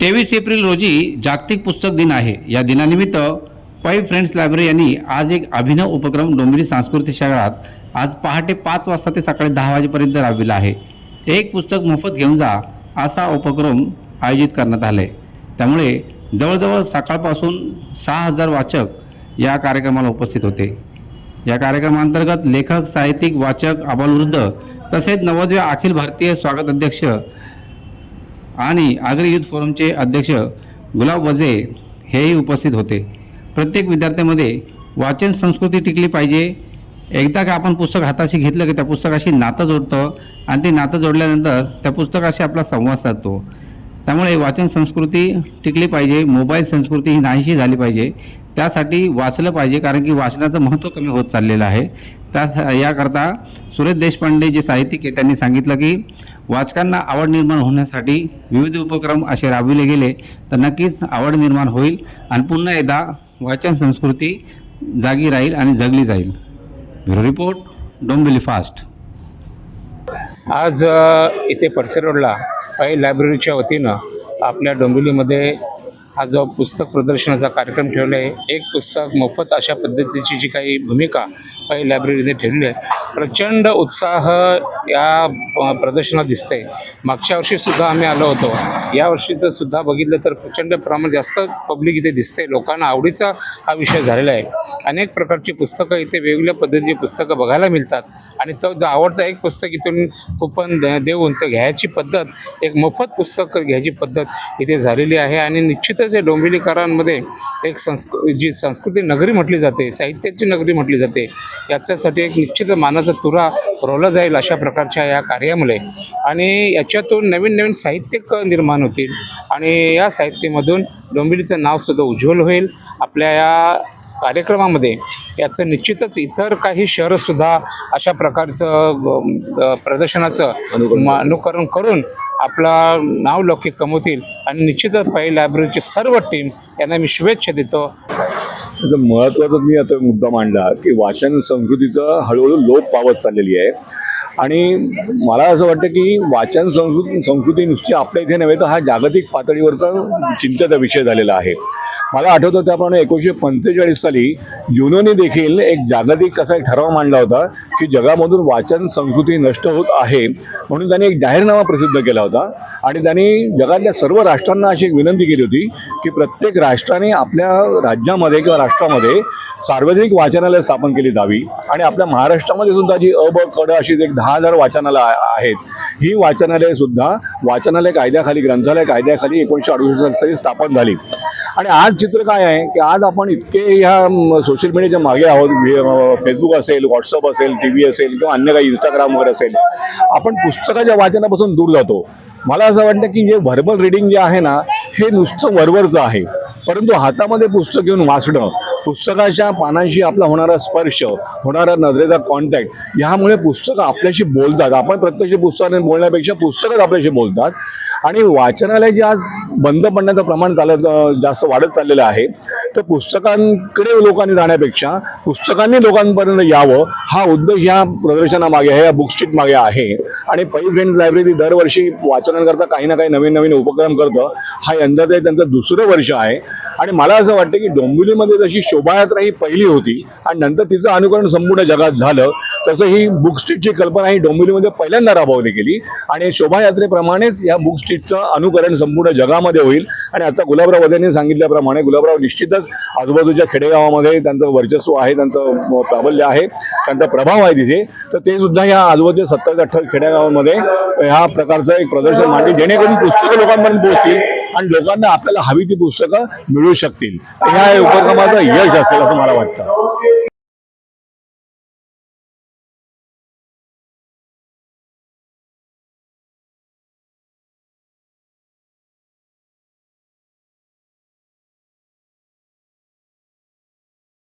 तेवीस एप्रिल रोजी जागतिक पुस्तक दिन आहे. या दिनानिमित्त पै फ्रेंड्स लायब्ररी यांनी आज एक अभिनव उपक्रम डोंबिवली सांस्कृतिक शहरात आज पहाटे पाच वाजता ते सकाळी दहा वाजेपर्यंत राबविला आहे. एक पुस्तक मोफत घेऊन जा असा उपक्रम आयोजित करण्यात आला. आहे त्यामुळे जवळजवळ सकाळपासून सहा हजार वाचक या कार्यक्रमाला उपस्थित होते. या कार्यक्रमांतर्गत लेखक साहित्यिक वाचक आबालवृद्ध तसेच नवोदय अखिल भारतीय स्वागत अध्यक्ष आणि आगरी युथ फोरमचे अध्यक्ष गुलाब वजे हेही उपस्थित होते. प्रत्येक विद्यार्थ्यामध्ये वाचन संस्कृती टिकली पाहिजे. एकदा का आपण पुस्तक हाताशी घेतलं की त्या पुस्तकाशी नातं जोडतं आणि ते नातं जोडल्यानंतर त्या पुस्तकाशी आपला संवाद साधतो. त्यामुळे वाचन संस्कृती टिकली पाहिजे मोबाईल संस्कृती ही नाहीशी झाली पाहिजे. त्यासाठी वाचलं पाहिजे कारण की वाचनाचं महत्त्व कमी होत चाललेलं आहे. त्या याकरता सुरेश देशपांडे जे साहित्यिक आहे त्यांनी सांगितलं की वाचकांना आवड निर्माण होण्यासाठी विविध उपक्रम असे राबविले गेले तर नक्कीच आवड निर्माण होईल आणि पुन्हा एकदा वाचन संस्कृती जागी राहील आणि जगली जाईल. Bureau report Dombivli fast. आज इथे पडके रोडला काही लायब्ररीच्या वतीनं आपल्या डोंबिवलीमध्ये हा जो पुस्तक प्रदर्शनाचा कार्यक्रम ठेवला आहे एक पुस्तक मोफत अशा पद्धतीची जी काही भूमिका काही लायब्ररीने ठेवली आहे प्रचंड उत्साह या प्रदर्शनात प्रदर्शनात दिसते मागच्या वर्षीसुद्धा आम्ही आलो होतो. या वर्षीचं सुद्धा बघितलं तर प्रचंड प्रमाणात जास्त पब्लिक इथे दिसते लोकांना आवडीचा हा विषय झालेला आहे. अनेक प्रकारची पुस्तकं इथे वेगवेगळ्या पद्धतीची पुस्तकं बघायला मिळतात. आणि तो जो आवडता एक पुस्तक इथून कुपन द- देऊन तर घ्यायची पद्धत एक मोफत पुस्तक घ्यायची पद्धत इथे झालेली आहे. आणि निश्चितच या डोंबिवलीकरांमध्ये एक संस्कृ जी संस्कृती नगरी म्हटली जाते साहित्याची नगरी म्हटली जाते याच्यासाठी एक निश्चित मानाचा तुरा रोवला जाईल अशा प्रकारच्या या कार्यामुळे. आणि याच्यातून नवीन नवीन साहित्यिक निर्माण होतील. आणि या साहित्यामधून डोंबिवलीचं नावसुद्धा उज्ज्वल होईल. आपल्या या कार्यक्रमामध्ये याचं निश्चितच इतर काही शहरंसुद्धा अशा प्रकारचं प्रदर्शनाचं अनुकरण. करून आपला नाव लौकिक कमवतील. आणि निश्चितच पै लायब्ररीची सर्व टीम यांना मी शुभेच्छा देतो. त्याचं महत्त्वाचा मी आता मुद्दा मांडला की वाचन संस्कृतीचं हळूहळू लोप पावत चाललेली आहे. आणि मला असं वाटतं की वाचन संस्कृती संस्कृती नुसती आपल्या इथे नव्हे तर हा जागतिक पातळीवरचा चिंतेचा विषय झालेला आहे. मला आठवतं त्याप्रमाणे एकोणीसशे पंचेचाळीस साली युनोने देखील एक जागतिक असा एक ठराव मांडला होता की जगामधून वाचन संस्कृती नष्ट होत आहे म्हणून त्यांनी एक जाहीरनामा प्रसिद्ध केला होता. आणि त्यांनी जगातल्या सर्व राष्ट्रांना अशी एक विनंती केली होती की प्रत्येक राष्ट्राने आपल्या राज्यामध्ये किंवा राष्ट्रामध्ये सार्वजनिक वाचनालय स्थापन केली जावी. आणि आपल्या महाराष्ट्रामध्ये सुद्धा जी अ ब कड अशी एक दहा हजार वाचनालय आहेत ही वाचनालय सुद्धा वाचनालय कायद्याखाली ग्रंथालय कायद्याखाली एकोणीसशे अडुसष्ट साली स्थापन झाली. आणि आज चित्र काय आहे की आज आपण इतके ह्या सोशल मीडियाच्या मागे आहोत फेसबुक असेल व्हॉट्सअप असेल टी व्ही असेल किंवा अन्य काही इंस्टाग्राम वगैरे असेल. आपण पुस्तकाच्या वाचनापासून दूर जातो. मला असं वाटतं की जे व्हर्बल रिडिंग जे आहे ना हे नुसतं वरवरचं आहे. परंतु हातामध्ये पुस्तक घेऊन वाचणं पुस्तकाच्या पानांशी आपला होणारा स्पर्श होणारा नजरेचा कॉन्टॅक्ट ह्यामुळे पुस्तकं आपल्याशी बोलतात. आपण प्रत्यक्ष पुस्तकाने बोलण्यापेक्षा पुस्तकच आपल्याशी बोलतात. आणि वाचनालय जे आज बंद पडण्याचं प्रमाण चालत जास्त वाढत चाललेलं आहे. तर पुस्तकांकडे लोकांनी जाण्यापेक्षा पुस्तकांनी लोकांपर्यंत यावं हा उद्देश या प्रदर्शनामागे आहे या बुक मागे आहे. आणि पै फ्रेंड लायब्ररी दरवर्षी वाचनांकरता काही ना काही नवीन नवीन उपक्रम करतं. हा यंदाचं हे त्यांचं दुसरं वर्ष आहे. आणि मला असं वाटतं की डोंबिवलीमध्ये जशी शोभायात्रा ही पहिली होती आणि नंतर तिचं अनुकरण संपूर्ण जगात झालं तसं ही बुक स्ट्रीटची कल्पना ही डोंबिवलीमध्ये पहिल्यांदा राबवली गेली. आणि शोभायात्रेप्रमाणेच या बुक स्ट्रीटचं अनुकरण संपूर्ण जगामध्ये होईल. आणि आता गुलाबराव वदेंनी सांगितल्याप्रमाणे गुलाबराव निश्चितच आजूबाजूच्या खेडेगावामध्ये त्यांचं वर्चस्व आहे त्यांचं प्राबल्य आहे त्यांचा प्रभाव आहे तिथे. तर ते सुद्धा या आजूबाजूच्या सत्तावीस अठ्ठावीस खेडेगावामध्ये ह्या प्रकारचं एक प्रदर्शन मांडली जेणेकरून पुस्तकं लोकांपर्यंत पोहोचतील आणि लोकांना आपल्याला हवी ती पुस्तकं मिळू शकतील. ह्या उपक्रमाचं यश असेल असं मला वाटतं.